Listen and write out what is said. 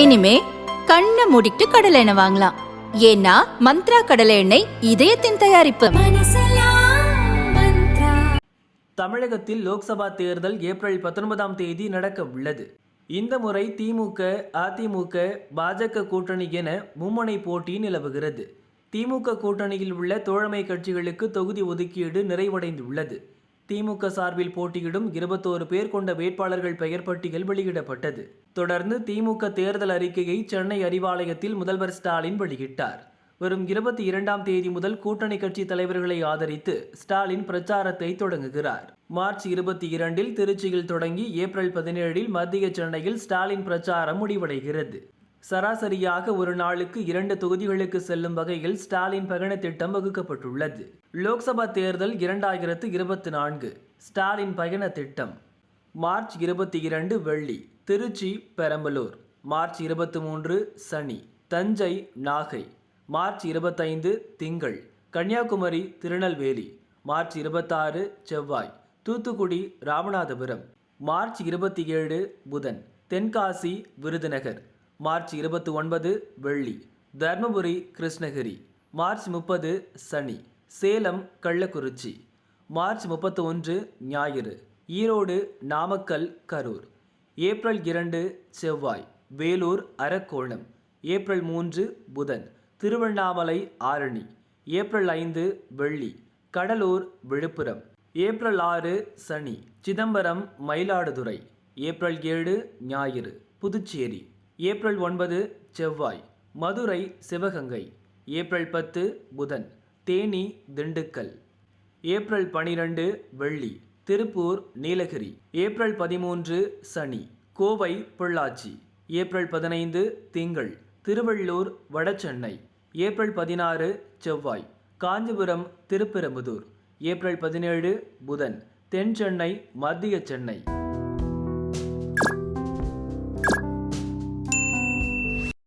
இனிமே கண்ணை மூடிட்டு கடலை எண்ணெய் வாங்கலாம். ஏன்னா மந்த்ரா கடலை எண்ணெய் இதயத்தின் தயாரிப்பு. தமிழகத்தில் லோக்சபா தேர்தல் ஏப்ரல் பத்தொன்பதாம் தேதி நடக்க உள்ளது. இந்த முறை திமுக அதிமுக பாஜக கூட்டணி என மும்முனை போட்டி நிலவுகிறது. திமுக கூட்டணியில் உள்ள தோழமை கட்சிகளுக்கு தொகுதி ஒதுக்கீடு நிறைவடைந்துள்ளது. திமுக சார்பில் போட்டியிடும் இருபத்தோரு பேர் கொண்ட வேட்பாளர்கள் பெயர் பட்டியல் வெளியிடப்பட்டது. தொடர்ந்து திமுக தேர்தல் அறிக்கையை சென்னை அறிவாலயத்தில் முதல்வர் ஸ்டாலின் வெளியிட்டார். வரும் இருபத்தி இரண்டாம் தேதி முதல் கூட்டணி கட்சி தலைவர்களை ஆதரித்து ஸ்டாலின் பிரச்சாரத்தை தொடங்குகிறார். மார்ச் இருபத்தி இரண்டில் திருச்சியில் தொடங்கி ஏப்ரல் பதினேழில் மத்திய சென்னையில் ஸ்டாலின் பிரச்சாரம் முடிவடைகிறது. சராசரியாக ஒரு நாளுக்கு இரண்டு தொகுதிகளுக்கு செல்லும் வகையில் ஸ்டாலின் பயண திட்டம் வகுக்கப்பட்டுள்ளது. லோக்சபா தேர்தல் இரண்டாயிரத்து இருபத்தி நான்கு. ஸ்டாலின் பயண திட்டம். மார்ச் இருபத்தி இரண்டு வெள்ளி திருச்சி பெரம்பலூர். மார்ச் இருபத்தி மூன்று சனி. தஞ்சை நாகை. மார்ச் இருபத்தைந்து திங்கள். கன்னியாகுமரி திருநெல்வேலி. மார்ச் இருபத்தாறு செவ்வாய். தூத்துக்குடி ராமநாதபுரம். மார்ச் இருபத்தி ஏழு புதன். தென்காசி விருதுநகர். மார்ச் இருபத்தி ஒன்பது வெள்ளி. தர்மபுரி கிருஷ்ணகிரி. மார்ச் முப்பது சனி. சேலம் கள்ளக்குறிச்சி. மார்ச் முப்பத்தி ஒன்று ஞாயிறு. ஈரோடு நாமக்கல் கரூர். ஏப்ரல் இரண்டு செவ்வாய். வேலூர் அரக்கோணம். ஏப்ரல் மூன்று புதன். திருவண்ணாமலை ஆரணி. ஏப்ரல் ஐந்து வெள்ளி. கடலூர் விழுப்புரம். ஏப்ரல் ஆறு சனி. சிதம்பரம் மயிலாடுதுறை. ஏப்ரல் ஏழு ஞாயிறு. புதுச்சேரி. ஏப்ரல் ஒன்பது செவ்வாய். மதுரை சிவகங்கை. ஏப்ரல் பத்து புதன். தேனி திண்டுக்கல். ஏப்ரல் பனிரெண்டு வெள்ளி. திருப்பூர் நீலகிரி. ஏப்ரல் பதிமூன்று சனி. கோவை பொள்ளாச்சி. ஏப்ரல் பதினைந்து திங்கள். திருவள்ளூர் வடசென்னை ஏப்ரல் பதினாறு செவ்வாய். காஞ்சிபுரம் திருப்பெரும்புதூர். ஏப்ரல் பதினேழு புதன். தென் சென்னை மத்திய சென்னை.